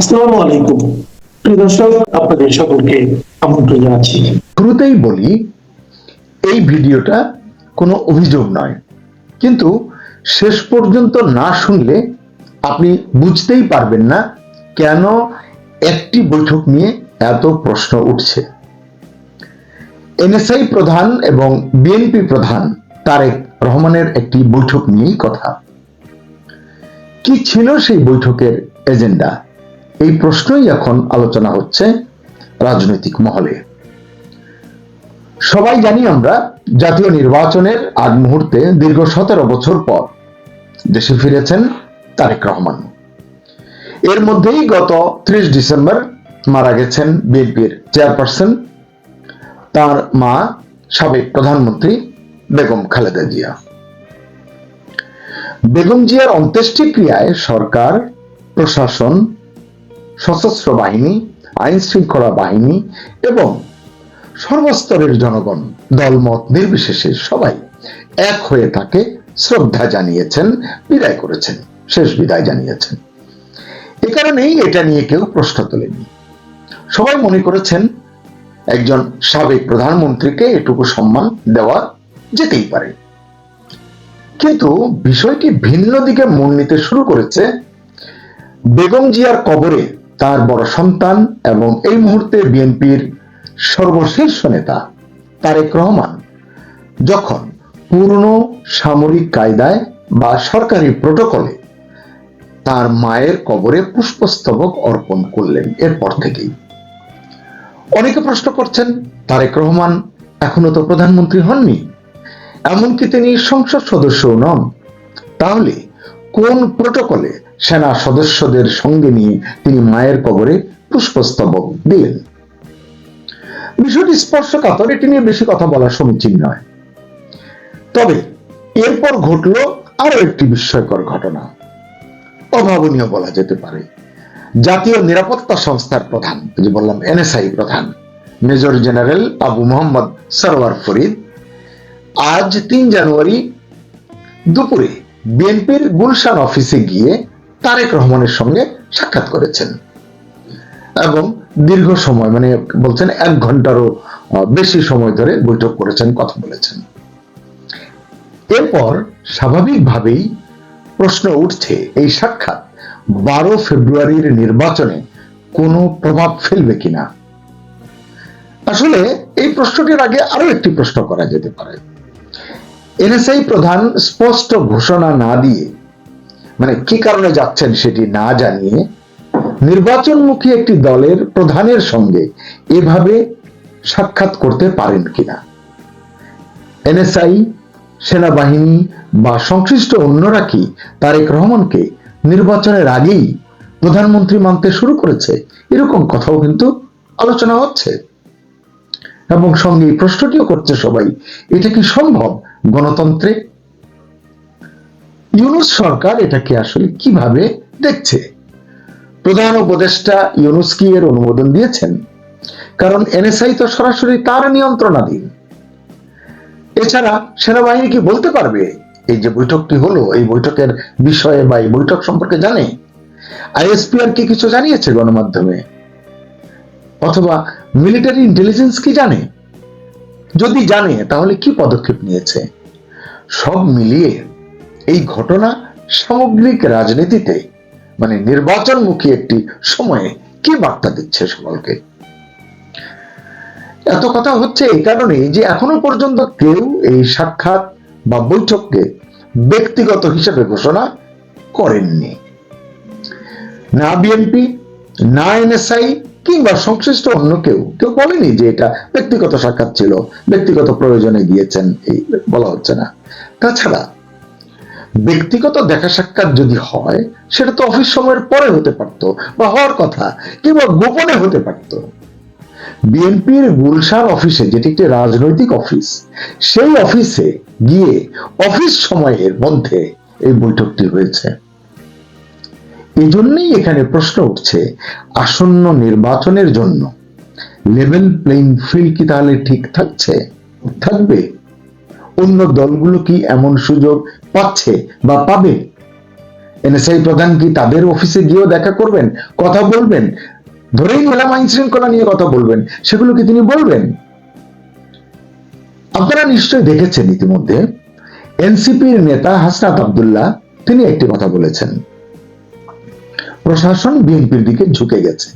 আসসালামু আলাইকুম। প্রিয় দর্শক, আপনাদের সকলকে আমন্ত্রণ জানাচ্ছি। শুরুতেই বলি, এই ভিডিওটা কোনো অভিযোগ নয়। কিন্তু শেষ পর্যন্ত না শুনলে আপনি বুঝতেই পারবেন না কেন একটি বৈঠক নিয়ে এত প্রশ্ন উঠছে। এনএসআই প্রধান এবং বিএনপি প্রধান তারেক রহমানের একটি বৈঠক নিয়েই কথা। কি ছিল সেই বৈঠকের এজেন্ডা? এই প্রশ্নই এখন আলোচনা হচ্ছে রাজনৈতিক মহলে। সবাই জানি আমরা জাতীয় নির্বাচনের আগ মুহূর্তে দীর্ঘ সতেরো বছর পর দেশে ফিরেছেন তারেক রহমান। এর মধ্যেই গত ত্রিশ ডিসেম্বর মারা গেছেন বিএনপির চেয়ারপারসন, তার মা সাবেক প্রধানমন্ত্রী বেগম খালেদা জিয়া। বেগম জিয়ার অন্ত্যেষ্টিক্রিয়ায় সরকার, প্রশাসন সশস্ত্র বাহিনী আইন শৃঙ্খলা বাহিনী এবং সর্বস্তরের জনগণ, দলমত নির্বিশেষে সবাই এক হয়ে তাকে শ্রদ্ধা জানিয়েছেন, বিদায় করেছেন, শেষ বিদায় জানিয়েছেন। এ কারণেই এটা নিয়ে কেউ প্রশ্ন তোলেনি। সবাই মনে করেছেন একজন সাবেক প্রধানমন্ত্রীকে এটুকু সম্মান দেওয়া যেতেই পারে। কিন্তু বিষয়টি ভিন্ন দিকে মন নিতে শুরু করেছে বেগম জিয়ার কবরে তার বড় সন্তান এবং এই মুহূর্তে বিএনপির সর্বশীর্ষ নেতা তারেক রহমান। যখন পুরনো সামরিক কায়দায় বা সরকারি প্রোটোকলে তার মায়ের কবরে পুষ্পস্তবক অর্পণ করলেন এরপর থেকেই। অনেকে প্রশ্ন করছেন, তারেক রহমান এখনও তো প্রধানমন্ত্রী হননি? এমনকি তিনি সংসদ সদস্যও নন। তাহলে কোন প্রোটোকলে সেনা সদস্যদের সঙ্গে নিয়ে তিনি মায়ের কবরে পুষ্পস্তবক দিলেন? বিষয়টি স্পর্শকাতর, এটি নিয়ে বেশি কথা বলা সমীচীন নয়। তবে এরপর ঘটল আরও একটি বিস্ময়কর ঘটনা। অভাবনীয় বলা যেতে পারে। জাতীয় নিরাপত্তা সংস্থার প্রধান যে বললাম এনএসআই প্রধান, মেজর জেনারেল আবু মোহাম্মদ সরওয়ার ফরিদ, আজ তিন জানুয়ারি দুপুরে বিএনপির গুলশান অফিসে গিয়ে তারেক রহমানের সঙ্গে সাক্ষাৎ করেছেন। এবং দীর্ঘ সময় মানে বলছেন এক ঘন্টারও বেশি সময় ধরে বৈঠক করেছেন, কথা বলেছেন। এরপর স্বাভাবিকভাবেই প্রশ্ন উঠছে, এই সাক্ষাৎ বারো ফেব্রুয়ারির নির্বাচনে কোনো প্রভাব ফেলবে কিনা? আসলে এই প্রশ্নটির আগে আরও একটি প্রশ্ন করা যেতে পারে। এনএসআই প্রধান স্পষ্ট ঘোষণা না দিয়ে মানে কি কারণে যাচ্ছেন সেটি না জানিয়ে, নির্বাচনমুখী একটি দলের প্রধানের সঙ্গে এভাবে সাক্ষাৎ করতে পারেন কিনা? এনএসআই, সেনাবাহিনী বা সংশ্লিষ্ট অন্যরা কি তারেক রহমানকে নির্বাচনের আগেই প্রধানমন্ত্রী মানতে শুরু করেছে? এরকম কথাও কিন্তু আলোচনা হচ্ছে। এবং সঙ্গে প্রশ্নটিও করছে সবাই, এটা কি সম্ভব? গণতন্ত্রে। ইউনুস সরকার এটাকে আসলে কীভাবে দেখছে? প্রধান উপদেষ্টা ইউনুস কি এর অনুমোদন দিয়েছেন। কারণ এনএসআই তো সরাসরি তার নিয়ন্ত্রণাধীন। এছাড়া সেনাবাহিনী কি বলতে পারবে? এই যে বৈঠকটি হলো, এই বৈঠকের বিষয়ে বা এই বৈঠক সম্পর্কে জানে? আইএসপিআর কি কিছু জানিয়েছে গণমাধ্যমে? অথবা মিলিটারি ইন্টেলিজেন্স কি জানে? যদি জানে, তাহলে কি পদক্ষেপ নিয়েছে? সব মিলিয়ে এই ঘটনা সামগ্রিক রাজনীতিতে মানে নির্বাচনমুখী একটি সময়ে কি বার্তা দিচ্ছে সকলকে? এত কথা হচ্ছে এই কারণে যে এখনও পর্যন্ত কেউ এই সাক্ষাৎ বা বৈঠককে ব্যক্তিগত হিসেবে ঘোষণা করেননি। না বিএনপি, না এনএসআই কিংবা সংশ্লিষ্ট অন্য কেউ কেউ বলেনি যে এটা ব্যক্তিগত সাক্ষাৎ ছিল, ব্যক্তিগত প্রয়োজনে গিয়েছেন, এই বলা হচ্ছে না। তাছাড়া, ব্যক্তিগত দেখা সাক্ষাৎ যদি হয়, সেটা তো অফিস সময়ের পরে হতে পারতো বা হওয়ার কথা, কিংবা গোপনে হতে পারতো। বিএনপির গুলশান অফিসে, যেটি একটি রাজনৈতিক অফিস, সেই অফিসে গিয়ে অফিস সময়ের মধ্যে এই বৈঠকটি হয়েছে। এই জন্যই এখানে প্রশ্ন উঠছে, আসন্ন নির্বাচনের জন্য লেভেল প্লেইং ফিল্ড কি তাহলে ঠিক থাকছে? থাকবে। অন্য দলগুলো কি এমন সুযোগ পাচ্ছে বা পাবে? এনএসআই প্রধান কি তাদের অফিসে গিয়েও দেখা করবেন, কথা বলবেন? ধরেই নিলাম আইন শৃঙ্খলা নিয়ে কথা বলবেন, সেগুলো কি তিনি বলবেন? আপনারা নিশ্চয়ই দেখেছেন ইতিমধ্যে এনসিপির নেতা হাসনাত আব্দুল্লাহ, তিনি একটি কথা বলেছেন। প্রশাসন বিএনপির দিকে ঝুঁকে গেছে।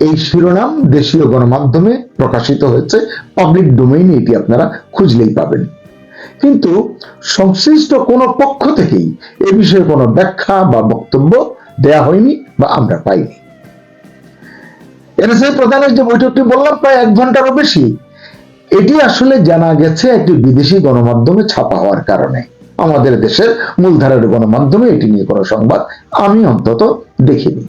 এই শিরোনাম দেশীয় গণমাধ্যমে প্রকাশিত হয়েছে। পাবলিক ডোমেইনে এটি আপনারা খুঁজলেই পাবেন। কিন্তু সংশ্লিষ্ট কোনো পক্ষ থেকেই এ বিষয়ে কোনো ব্যাখ্যা বা বক্তব্য দেয়া হয়নি বা আমরা পাইনি। এনএসআই প্রধানের যে বৈঠকটি বললাম প্রায় এক ঘন্টারও বেশি, এটি আসলে জানা গেছে একটি বিদেশি গণমাধ্যমে ছাপা হওয়ার কারণে। আমাদের দেশের মূলধারার গণমাধ্যমে এটি নিয়ে কোনো সংবাদ আমি অন্তত দেখিনি।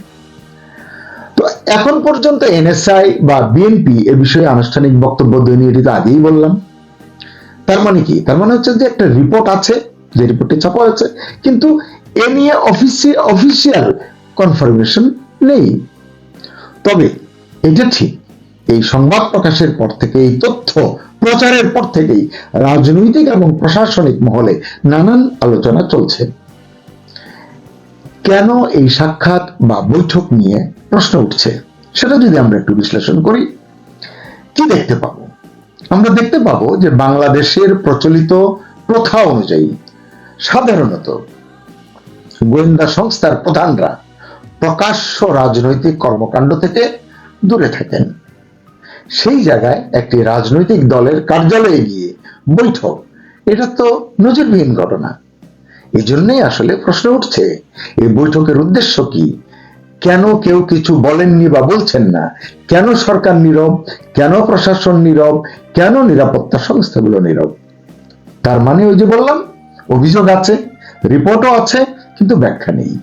তো এখন পর্যন্ত এনএসআই বা বিএনপি এ বিষয়ে আনুষ্ঠানিক বক্তব্য দেয়নি, এটি তো আগেই বললাম। তার মানে কি? তার মানে হচ্ছে যে একটা রিপোর্ট আছে, যে রিপোর্টটি ছাপা হয়েছে, কিন্তু এ নিয়ে অফিসি, অফিসিয়াল কনফার্মেশন নেই। তবে এটা ঠিক, এই সংবাদ প্রকাশের পর থেকে এই তথ্য প্রচারের পর থেকেই রাজনৈতিক এবং প্রশাসনিক মহলে নানান আলোচনা চলছে। কেন এই সাক্ষাৎ বা বৈঠক নিয়ে প্রশ্ন উঠছে, সেটা যদি আমরা একটু বিশ্লেষণ করি, কি দেখতে পাবো? আমরা দেখতে পাবো যে বাংলাদেশের প্রচলিত প্রথা অনুযায়ী সাধারণত গোয়েন্দা সংস্থার প্রধানরা প্রকাশ্য রাজনৈতিক কর্মকাণ্ড থেকে দূরে থাকেন। সেই জায়গায় একটি রাজনৈতিক দলের কার্যালয়ে গিয়ে বৈঠক। এটা তো নজিরবিহীন ঘটনা। এই জন্যই আসলে প্রশ্ন উঠছে, এই বৈঠকের উদ্দেশ্য কি? কেন কেউ কিছু বলেননি বা বলছেন না? কেন সরকার নীরব? কেন প্রশাসন নীরব? কেন নিরাপত্তা সংস্থাগুলো নীরব? তার মানে ওই যে বললাম, অভিযোগ আছে, রিপোর্টও আছে, কিন্তু ব্যাখ্যা নেই।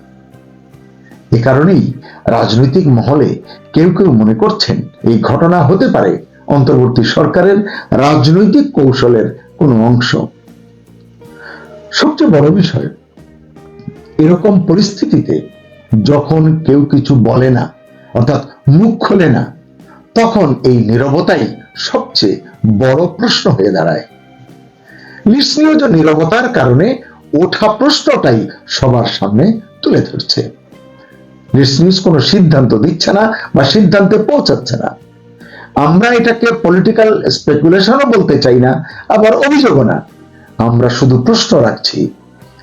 এ কারণেই রাজনৈতিক মহলে কেউ কেউ মনে করছেন এই ঘটনা হতে পারে অন্তর্বর্তী সরকারের রাজনৈতিক কৌশলের কোনো অংশ। সবচেয়ে বড় বিষয়, এরকম পরিস্থিতিতে যখন কেউ কিছু বলে না, অর্থাৎ মুখ খোলে না, তখন এই নীরবতাই সবচেয়ে বড় প্রশ্ন হয়ে দাঁড়ায়। নিষ্ক্রিয় নীরবতার কারণে ওঠা প্রশ্নটাই সবার সামনে তুলে ধরছে। নিউজ কোনো সিদ্ধান্ত দিচ্ছে না বা সিদ্ধান্তে পৌঁছাচ্ছে না। আমরা এটাকে পলিটিক্যাল স্পেকুলেশনও বলতে চাই না, আবার অভিযোগও না। আমরা শুধু প্রশ্ন রাখছি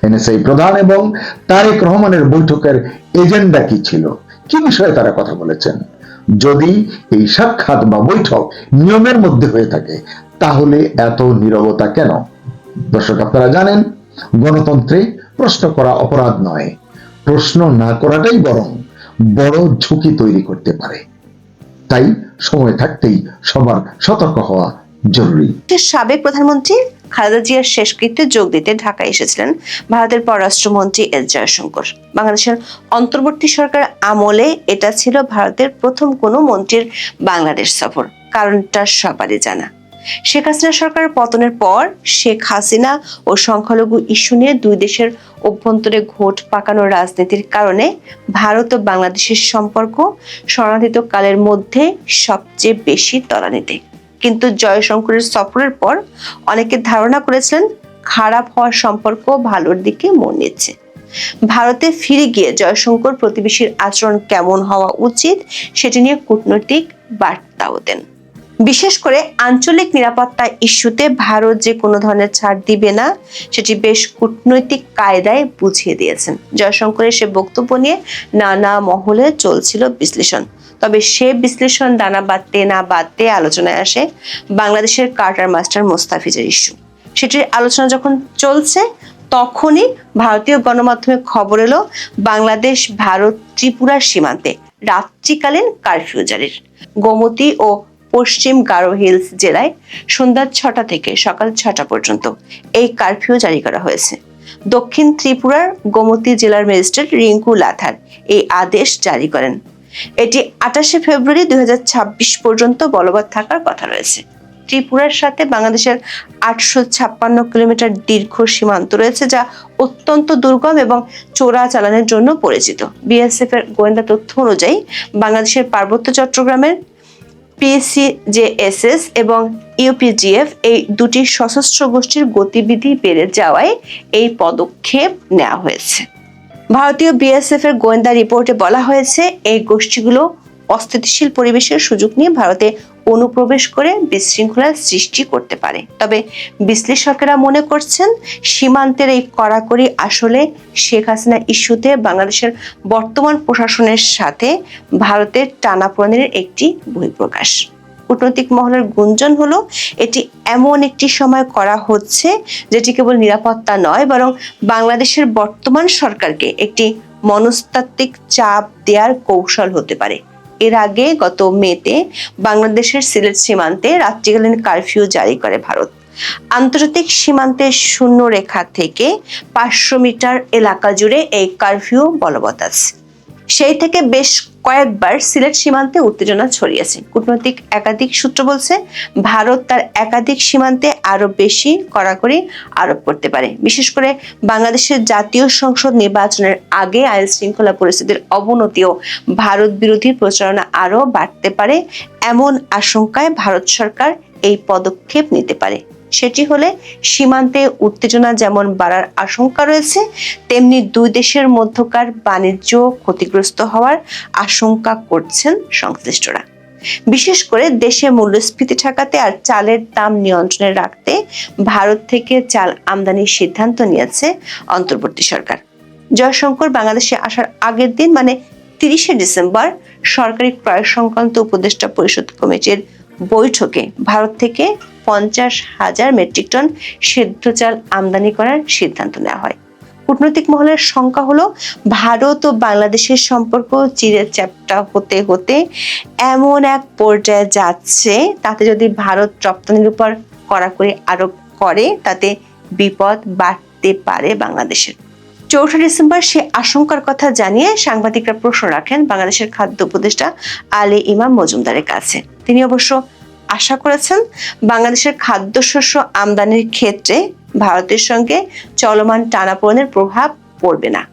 এনএসআই প্রধান এবং তারেক রহমানের বৈঠকের এজেন্ডা কি ছিল? কি বিষয়ে তারা কথা বলেছেন? যদি এই সাক্ষাৎ বা বৈঠক নিয়মের মধ্যে হয়ে থাকে, তাহলে এত নীরবতা কেন? দর্শক, আপনারা জানেন, গণতন্ত্রে প্রশ্ন করা অপরাধ নয়। প্রশ্ন না করাটাই বরং বড় ঝুঁকি তৈরি করতে পারে। তাই সময় থাকতেই সবার সতর্ক হওয়া জরুরি। সাবেক প্রধানমন্ত্রী খালেদা জিয়ার শেষকৃত্যে যোগ দিতে ঢাকায় এসেছিলেন ভারতের পররাষ্ট্রমন্ত্রী এস জয়শঙ্কর। বাংলাদেশের অন্তর্বর্তী সরকার আমলে এটা ছিল ভারতের প্রথম কোনো মন্ত্রীর বাংলাদেশ সফর, কারণটা সবারই জানা। শেখ হাসিনা সরকারের পতনের পর শেখ হাসিনা ও সংখ্যালঘু ইস্যু নিয়ে দুই দেশের অভ্যন্তরে ঘোট পাকানোর রাজনীতির কারণে ভারত ও বাংলাদেশের সম্পর্ক শরণার্থিত কালের মধ্যে সবচেয়ে বেশি তলানিতে। কিন্তু জয়শঙ্করের সফরের পর অনেকে ধারণা করেছিলেন খারাপ হওয়ার সম্পর্ক ভালোর দিকে মন নিচ্ছে। ভারতে ফিরে গিয়ে জয়শঙ্কর প্রতিবেশীর আচরণ কেমন হওয়া উচিত সেটি নিয়ে কূটনৈতিক বার্তাও দেন। বিশেষ করে আঞ্চলিক নিরাপত্তা ইস্যুতে ভারত যে কোনো ধরনের ছাড় দিবে না, সেটি বেশ কূটনৈতিক কায়দায় বুঝিয়ে দিয়েছেন। জয়শঙ্করের সে বক্তব্য নিয়ে নানা মহলে চলছিল বিশ্লেষণ। তবে সে বিশ্লেষণ দানা বাঁধতে না বাঁধতে আলোচনায় আসে বাংলাদেশের কার্টার মাস্টার মোস্তাফিজের ইস্যু। সেটির আলোচনা যখন চলছে, তখনই ভারতীয় গণমাধ্যমে খবর এলো বাংলাদেশ, ভারত, ত্রিপুরার সীমান্তে রাত্রিকালীন কারফিউ জারির। গোমতী ও পশ্চিম গারো হিলস জেলায় সন্ধ্যা ছটা থেকে সকাল ছটা পর্যন্ত এই কারফিউ জারি করা হয়েছে। দক্ষিণ ত্রিপুরার গোমতী জেলার ম্যাজিস্ট্রেট রিঙ্কু লাথার এই আদেশ জারি করেন। এটি আঠাশে ফেব্রুয়ারি দুই পর্যন্ত বলবৎ থাকার কথা রয়েছে। ত্রিপুরার সাথে বাংলাদেশের আটশো ছাপ্পান্ন কিলোমিটার দীর্ঘ সীমান্ত রয়েছে, যা অত্যন্ত দুর্গম এবং চোরা চালানের জন্য পরিচিত। বিএসএফ এর গোয়েন্দা তথ্য অনুযায়ী বাংলাদেশের পার্বত্য চট্টগ্রামের পিসিজেএসএস এবং ইউপিজিএফ এই দুটি সশস্ত্র গোষ্ঠীর গতিবিধি বেড়ে যাওয়ায় এই পদক্ষেপ নেওয়া হয়েছে। ভারতীয় বিএসএফ এর গোয়েন্দা রিপোর্টে বলা হয়েছে, এই গোষ্ঠীগুলো অস্থিতিশীল পরিবেশের সুযোগ নিয়ে ভারতে অনুপ্রবেশ করে বিশৃঙ্খলার সৃষ্টি করতে পারে। তবে বিশ্লেষকেরা মনে করছেন, সীমান্তের এই কড়াকড়ি আসলে শেখ হাসিনা ইস্যুতে বাংলাদেশের বর্তমান প্রশাসনের সাথে ভারতের টানাপোড়েনের একটি বহিঃপ্রকাশ কূটনৈতিক মহলের গুঞ্জন হলো, এটি এমন একটি সময় করা হচ্ছে যেটি কেবল নিরাপত্তা নয়, বরং বাংলাদেশের বর্তমান সরকারকে একটি মনস্তাত্ত্বিক চাপ দেওয়ার কৌশল হতে পারে। এর আগে গত মেতে বাংলাদেশের সিলেট সীমান্তে রাত্রিকালীন কারফিউ জারি করে ভারত। আন্তর্জাতিক সীমান্তের শূন্য রেখা থেকে পাঁচশো মিটার এলাকা জুড়ে এই কারফিউ বলবৎ আছে। সেই থেকে বেশ কয়েকবার সিলেট সীমান্তে উত্তেজনা ছড়িয়েছে। কূটনৈতিক একাধিক সূত্র বলছে, ভারত তার একাধিক সীমান্তে আরও বেশি কড়াকড়ি আরোপ করতে পারে। বিশেষ করে বাংলাদেশের জাতীয় সংসদ নির্বাচনের আগে আইন শৃঙ্খলা পরিস্থিতির অবনতিও ভারত বিরোধী প্রচারণা আরও বাড়তে পারে, এমন আশঙ্কায় ভারত সরকার এই পদক্ষেপ নিতে পারে। সেটি হলে সীমান্তে উত্তেজনা যেমন বাড়ার আশঙ্কা রয়েছে, তেমনি দুই দেশের মধ্যকার বাণিজ্য ক্ষতিগ্রস্ত হওয়ার আশঙ্কা করছেন সংশ্লিষ্টরা। বিশেষ করে দেশে মূল্যস্ফীতি ঠেকাতে আর চালের দাম নিয়ন্ত্রণে রাখতে ভারত থেকে চাল আমদানির সিদ্ধান্ত নিয়েছে অন্তর্বর্তী সরকার। জয়শঙ্কর বাংলাদেশে আসার আগের দিন মানে তিরিশে ডিসেম্বর, সরকারি ক্রয় সংক্রান্ত উপদেষ্টা পরিষদ কমিটির বৈঠকে ভারত থেকে পঞ্চাশ হাজার মেট্রিক টন সেদ্ধ চাল আমদানি করার সিদ্ধান্ত নেওয়া হয়। কূটনৈতিক মহলের সংখ্যা হলো ভারত ও বাংলাদেশের সম্পর্ক চিরে চ্যাপ্টা হতে হতে এমন এক পর্যায়ে যাচ্ছে, তাতে যদি ভারত রপ্তানির উপর কড়াকড়ি আরোপ করে, তাতে বিপদ বাড়তে পারে বাংলাদেশের। চৌঠা ডিসেম্বর সে আশঙ্কার কথা জানিয়ে সাংবাদিকরা প্রশ্ন রাখেন বাংলাদেশের খাদ্য উপদেষ্টা আলী ইমাম মজুমদারের কাছে। তিনি অবশ্য আশা করেছেন বাংলাদেশের খাদ্যশস্য আমদানির ক্ষেত্রে ভারতের সঙ্গে চলমান টানাপোড়েনের প্রভাব পড়বে না।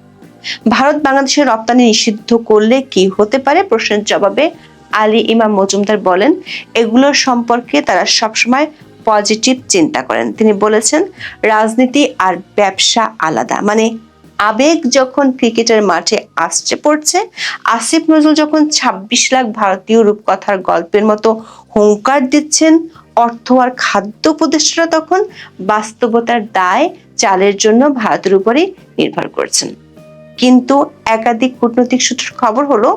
ভারত বাংলাদেশের রপ্তানি নিষিদ্ধ করলে কি হতে পারে? প্রশ্নের জবাবে আলী ইমাম মজুমদার বলেন, এগুলো সম্পর্কে তারা সবসময় পজিটিভ চিন্তা করেন। তিনি বলেছেন, রাজনীতি আর ব্যবসা আলাদা। মানে আবেগ যখন ক্রিকেটের মাঠে আসছে পড়ছে, আসিফ নজরুল যখন ২৬ লাখ ভারতীয় রূপকথার গল্পের মতো হুঙ্কার দিচ্ছেন, অর্থ আর খাদ্য উপদেষ্টারা তখন বাস্তবতার দায় চালের জন্য ভারতের উপরে নির্ভর করছেন। কিন্তু একাধিক কূটনৈতিক সূত্রের খবর হলো,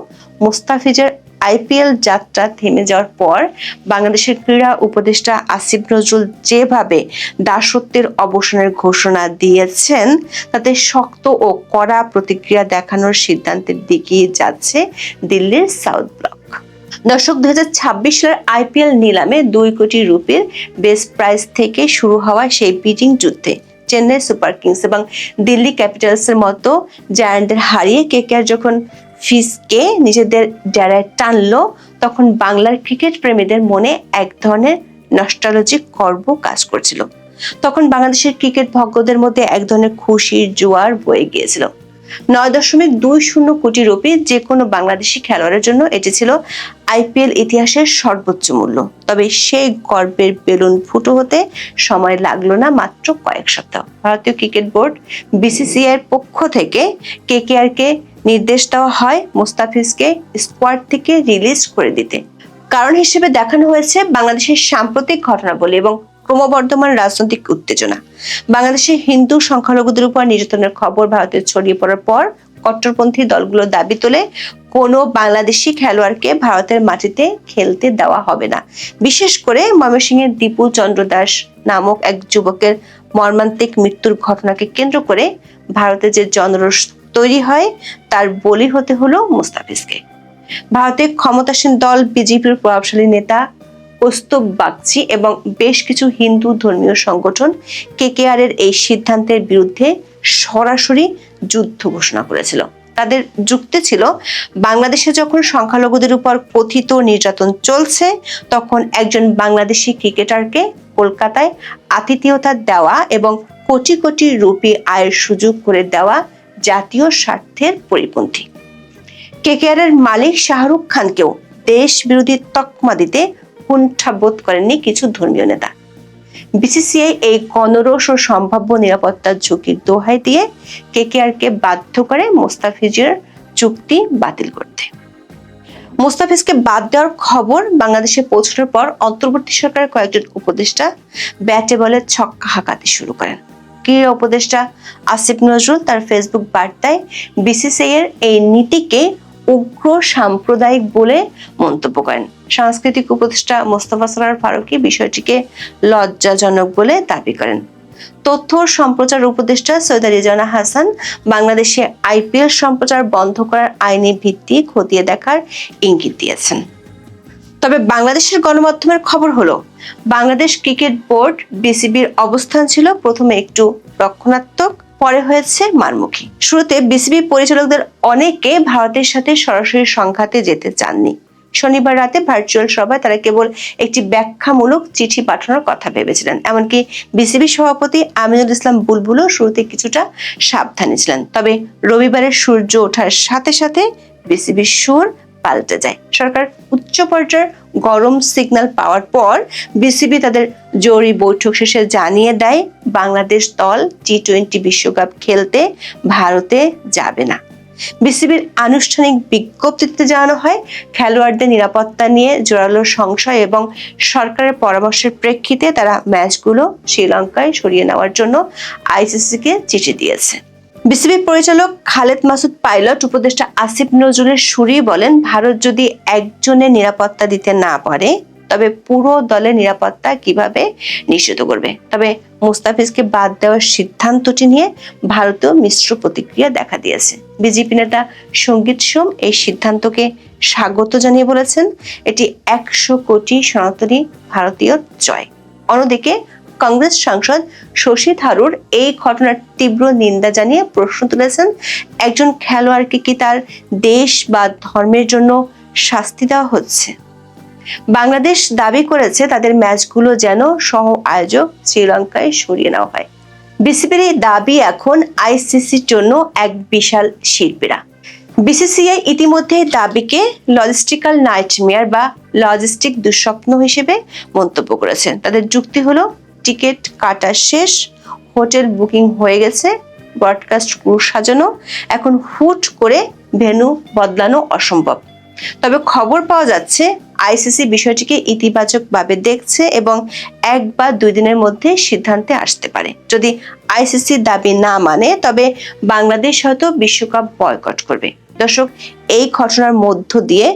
মুস্তাফিজের আইপিএল যাত্রা থেমে যাওয়ার পর বাংলাদেশের ক্রীড়া উপদেষ্টা আসিফ নজরুল যেভাবে দাসত্বের অবসানের ঘোষণা দিয়েছেন, তাতে শক্ত ও কড়া প্রতিক্রিয়া দেখানোর সিদ্ধান্তের দিকে যাচ্ছে দিল্লির সাউথ ব্লক। দর্শক, দুই হাজার ছাব্বিশ সালের আইপিএল নিলামে দুই কোটি রুপির বেস্ট প্রাইস থেকে শুরু হওয়া সেই বিটিং যুদ্ধে চেন্নাই সুপার কিংস এবং দিল্লি ক্যাপিটালসের মতো জায়ান্টদের হারিয়ে কেকেআর যখন ফিসকে নিজেদের ডেরায় টানলো, তখন বাংলার ক্রিকেট প্রেমীদের মনে এক ধরনের নস্টালজিক গর্ব কাজ করছিল। তখন বাংলাদেশের ক্রিকেট ভক্তদের মধ্যে এক ধরনের খুশির জোয়ার বয়ে গিয়েছিল। নয় দশমিক দুই শূন্য কোটি রুপি যে কোনো বাংলাদেশি খেলোয়াড়ের জন্য এটি ছিল আইপিএল ইতিহাসের সর্বোচ্চ মূল্য। তবে সেই গর্বের বেলুন ফুটো হতে সময় লাগল না মাত্র কয়েক সপ্তাহ। ভারতীয় ক্রিকেট বোর্ড বিসিসিআই এর পক্ষ থেকে কেকেআর কে নির্দেশ দেওয়া হয় মুস্তাফিজকে স্কোয়াড থেকে রিলিজ করে দিতে। কারণ হিসেবে দেখানো হয়েছে বাংলাদেশের সাম্প্রতিক ঘটনাবলী এবং ক্রমবর্ধমান রাজনৈতিক উত্তেজনা। বাংলাদেশে হিন্দু সংখ্যালঘুদের উপর নির্যাতনের খবর ভারতে ছড়িয়ে পড়ার পর কট্টরপন্থী দলগুলো দাবি তোলে, কোনো বাংলাদেশি খেলোয়াড়কে ভারতের মাটিতে খেলতে দেওয়া হবে না। বিশেষ করে ময়মনসিংহের দীপু চন্দ্র দাস নামক এক যুবকের মর্মান্তিক মৃত্যুর ঘটনাকে কেন্দ্র করে ভারতে যে জনরোষ তৈরি হয়, তার বলি হতে হলো মুস্তাফিজকে। ভারতের ক্ষমতাসীন দল, বিজেপির প্রভাবশালী নেতা কৌস্তব বাগচি এবং বেশ কিছু হিন্দু ধর্মীয় সংগঠন কেকেআর এর এই সিদ্ধান্তের বিরুদ্ধে সরাসরি যুদ্ধ ঘোষণা করেছিল। তাদের যুক্তি ছিল, বাংলাদেশে যখন সংখ্যালঘুদের উপর কথিত নির্যাতন চলছে, তখন একজন বাংলাদেশি ক্রিকেটারকে কলকাতায় আতিথেয়তা দেওয়া এবং কোটি কোটি রুপি আয়ের সুযোগ করে দেওয়া জাতীয় স্বার্থের পরিপন্থী। কেকেআর এর মালিক শাহরুখ খানকেও দেশ বিরোধী তকমা দিতে কুণ্ঠা বোধ করেননি কিছু ধর্মীয় নেতা। বিসিসিআই এই গণরোষ ও সম্ভাব্য নিরাপত্তার ঝুঁকির দোহাই দিয়ে কেকেআরকে বাধ্য করে মোস্তাফিজের চুক্তি বাতিল করতে। মোস্তাফিজকে বাদ দেওয়ার খবর বাংলাদেশে পৌঁছানোর পর অন্তর্বর্তী সরকারের কয়েকজন উপদেষ্টা ব্যাটে বলে ছক্কা হাঁকাতে শুরু করেন। ক্রীড়া উপদেষ্টা আসিফ নজরুল তার ফেসবুক বার্তায় বিসিসিআই এর এই নীতিকে উগ্র সাম্প্রদায়িক বলে মন্তব্য করেন। সাংস্কৃতিক উপদেষ্টা মোস্তফা সরার ফারুকি বিষয়টিকে লজ্জাজনক বলে দাবি করেন। তথ্য সম্প্রচার উপদেষ্টা সৈয়দা রিজানা হাসান বাংলাদেশে আইপিএল সম্প্রচার বন্ধ করার আইনি ভিত্তি খতিয়ে দেখার ইঙ্গিত দিয়েছেন। তবে বাংলাদেশের গণমাধ্যমের খবর হলো, বাংলাদেশ ক্রিকেট বোর্ড বিসিবির অবস্থান ছিল প্রথমে একটু রক্ষণাত্মক, পরে হয়েছে মারমুখী। শুরুতে বিসিবি পরিচালকদের অনেকে ভারতের সাথে সরাসরি সংঘাতে যেতে চাননি। শনিবার রাতে ভার্চুয়াল সভায় তারা কেবল একটি ব্যাখ্যামূলক চিঠি পাঠানোর কথা ভেবেছিলেন। এমনকি বিসিবি সভাপতি আমিনুল ইসলাম বুলবুলও শুরুতে কিছুটা সাবধানী ছিলেন। তবে রবিবারের সূর্য ওঠার সাথে সাথে বিসিবির সুর পাল্টে যায়। সরকার উচ্চ পর্যায়ের গরম সিগন্যাল পাওয়ার পর বিসিবি তাদের জরুরি বৈঠক শেষে জানিয়ে দেয়, বাংলাদেশ দল টি টোয়েন্টি বিশ্বকাপ খেলতে ভারতে যাবে না। বিসিবির আনুষ্ঠানিক বিজ্ঞপ্তিতে জানানো হয়, খেলোয়াড়দের নিরাপত্তা নিয়ে জোরালো সংশয় এবং সরকারের পরামর্শের প্রেক্ষিতে তারা ম্যাচগুলো শ্রীলঙ্কায় সরিয়ে নেওয়ার জন্য আইসিসিকে চিঠি দিয়েছে। বিসিবি পরিচালক খালেদ মাসুদ পাইলট উপদেষ্টা আসিফ নজরুলের সুরেই বলেন, ভারত যদি একজনের নিরাপত্তা দিতে না পারে, তবে পুরো দলের নিরাপত্তা কীভাবে নিশ্চিত করবে? তবে মুস্তাফিজকে বাদ দেওয়ার সিদ্ধান্তটি নিয়ে ভারতীয় মিশ্র প্রতিক্রিয়া দেখা দিয়েছে। বিজেপি নেতা সংগীত সোম এই সিদ্ধান্তকে স্বাগত জানিয়ে বলেছেন, এটি একশো কোটি সনাতনী ভারতীয় জয়। অন্যদিকে কংগ্রেস সাংসদ শশী থারুর এই ঘটনার তীব্র নিন্দা জানিয়ে প্রশ্ন তুলেছেন, একজন খেলোয়াড়কে কি তার দেশ বা ধর্মের জন্য শাস্তি দেওয়া হচ্ছে? বাংলাদেশ দাবি করেছে তাদের ম্যাচগুলো যেন সহ আয়োজক শ্রীলঙ্কায় সরিয়ে নেওয়া হয়। বিসিবির এই দাবি এখন আইসিসির জন্য এক বিশাল শিল্পীরা। বিসিসিআই ইতিমধ্যে দাবিকে লজিস্টিক্যাল নাইটমেয়ার বা লজিস্টিক দুঃস্বপ্ন হিসেবে মন্তব্য করেছেন তাদের যুক্তি হলো টিকিট কাটা শেষ, হোটেল বুকিং হয়ে গেছে ব্রডকাস্ট ক্রু সাজানো, এখন হুট করে ভেন্যু বদলানো অসম্ভব। তবে খবর পাওয়া যাচ্ছে, আইসিসি বিষয়টিকে ইতিবাচকভাবে দেখছে এবং এক বা দুই দিনের মধ্যে সিদ্ধান্তে আসতে পারে। যদি আইসিসি দাবি না মানে তবে বাংলাদেশ হয়তো বিশ্বকাপ বয়কট করবে। দর্শক, এই ঘটনার মধ্য দিয়ে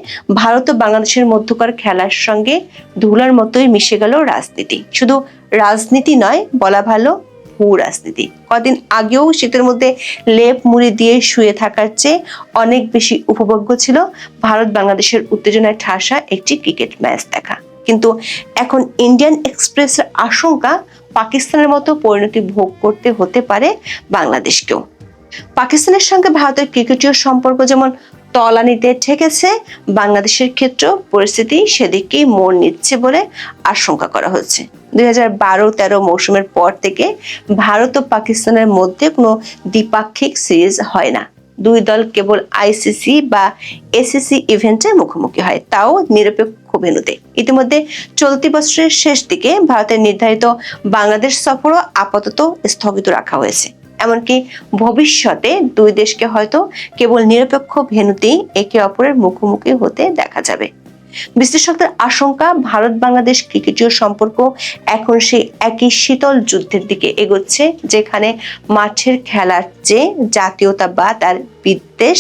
ভারত ও বাংলাদেশের মধ্যকার খেলার সঙ্গে ধুলার মতোই মিশে গেল রাজনীতি। শুধু রাজনীতি নয়, বলা ভালো ভূ রাজনীতি কদিন আগেও শীতের মধ্যে লেপ মুড়ি দিয়ে শুয়ে থাকার চেয়ে অনেক বেশি উপভোগ্য ছিল ভারত বাংলাদেশের উত্তেজনায় ঠাসা একটি ক্রিকেট ম্যাচ দেখা। কিন্তু এখন ইন্ডিয়ান এক্সপ্রেসের আশঙ্কা পাকিস্তানের মতো পরিণতি ভোগ করতে হতে পারে বাংলাদেশকেও। পাকিস্তানের সঙ্গে ভারতের ক্রিকেটীয় সম্পর্ক যেমন তলানিতে ঠেকেছে। বাংলাদেশের ক্ষেত্রেও পরিস্থিতি সেদিকেই মোড় নিচ্ছে বলে আশঙ্কা করা হচ্ছে। দুই হাজার বারো তেরো মৌসুমের পর থেকে ভারত ও পাকিস্তানের মধ্যে কোনো দ্বিপাক্ষিক সিরিজ হয় না। দুই দল কেবল আইসিসি বা এসিসি ইভেন্টে মুখোমুখি হয়, তাও নিরপেক্ষ ভেন্যুতে। ইতিমধ্যে চলতি বছরের শেষ দিকে ভারতের নির্ধারিত বাংলাদেশ সফরও আপাতত স্থগিত রাখা হয়েছে। এমনকি ভবিষ্যতে দুই দেশকে হয়তো কেবল নিরপেক্ষ ভেনুতেই একে অপরের মুখোমুখি হতে দেখা যাবে। বিশ্লেষকদের আশঙ্কা ভারত বাংলাদেশ ক্রিকেটীয় সম্পর্ক এখন সেই একই শীতল যুদ্ধের দিকে এগোচ্ছে, যেখানে মাঠের খেলার চেয়ে জাতীয়তাবাদ আর বিদ্বেষ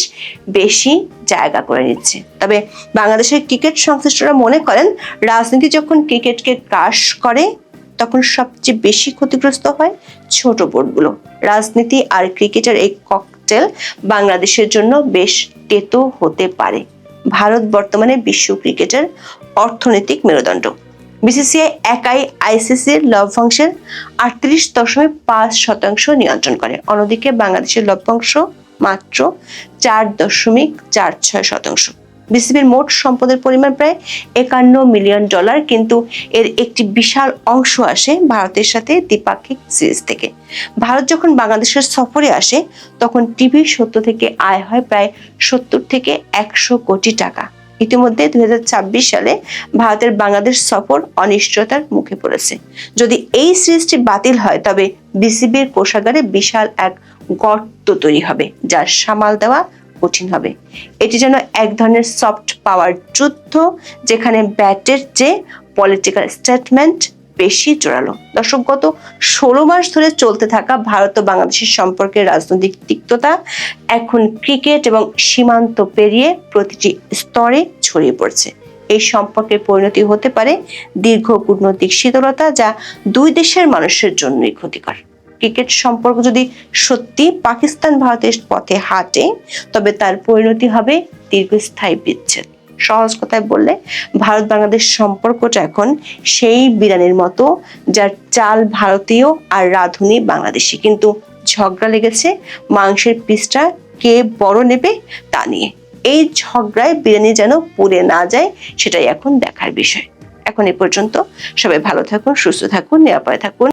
বেশি জায়গা করে নিচ্ছে। তবে বাংলাদেশের ক্রিকেট সংশ্লিষ্টরা মনে করেন, রাজনীতি যখন ক্রিকেটকে গ্রাস করে তখন সবচেয়ে বেশি ক্ষতিগ্রস্ত হয় ছোট বোর্ডগুলো রাজনীতি আর ক্রিকেটের এই ককটেল বাংলাদেশের জন্য বেশ তেতো হতে পারে। ভারত বর্তমানে বিশ্ব ক্রিকেটের অর্থনৈতিক মেরুদণ্ড। বিসিসিআই একাই আইসিসির লভ্যাংশের আটত্রিশ দশমিক পাঁচ শতাংশ নিয়ন্ত্রণ করে। অন্যদিকে বাংলাদেশের লভ্যাংশ মাত্র চার দশমিক চার ছয় শতাংশ। বিসিবির মোট সম্পদের পরিমাণ প্রায় একান্ন মিলিয়ন ডলার, কিন্তু এর একটি বিশাল অংশ আসে ভারতের সাথে দ্বিপাক্ষিক সিরিজ থেকে। ভারত যখন বাংলাদেশের সফরে আসে, তখন টিভি সত্য থেকে আয় হয় প্রায় সত্তর থেকে একশো কোটি টাকা। ইতিমধ্যে দুই হাজার ছাব্বিশ সালে ভারতের বাংলাদেশ সফর অনিশ্চয়তার মুখে পড়েছে। যদি এই সিরিজটি বাতিল হয়, তবে বিসিবির কোষাগারে বিশাল এক গর্ত তৈরি হবে, যার সামাল দেওয়া কঠিন হবে। এটি যেন এক ধরনের সফট পাওয়ার যুদ্ধ, যেখানে ব্যাটের চেয়ে পলিটিক্যাল স্টেটমেন্ট বেশি জোরালো। দর্শক, গত ষোলো মাস ধরে চলতে থাকা ভারত ও বাংলাদেশের সম্পর্কের রাজনৈতিক তিক্ততা এখন ক্রিকেট এবং সীমান্ত পেরিয়ে প্রতিটি স্তরে ছড়িয়ে পড়ছে। এই সম্পর্কের পরিণতি হতে পারে দীর্ঘ কূটনৈতিক শীতলতা, যা দুই দেশের মানুষের জন্যই ক্ষতিকর। ক্রিকেট সম্পর্ক যদি সত্যি পাকিস্তান ভারতের পথে হাঁটে, তবে তার পরিণতি হবে দীর্ঘস্থায়ী বিচ্ছেদ। সহজ কথায় বললে, ভারত বাংলাদেশ সম্পর্কটা এখন সেই বিরানির মতো, যার চাল ভারতীয় আর রাঁধুনি বাংলাদেশি। কিন্তু ঝগড়া লেগেছে মাংসের পিসটা কে বড় নেবে তা নিয়ে। এই ঝগড়ায় বিরিয়ানি যেন পুড়ে না যায়, সেটাই এখন দেখার বিষয়। এখন এ পর্যন্ত সবাই ভালো থাকুন, সুস্থ থাকুন, নিরাপদে থাকুন।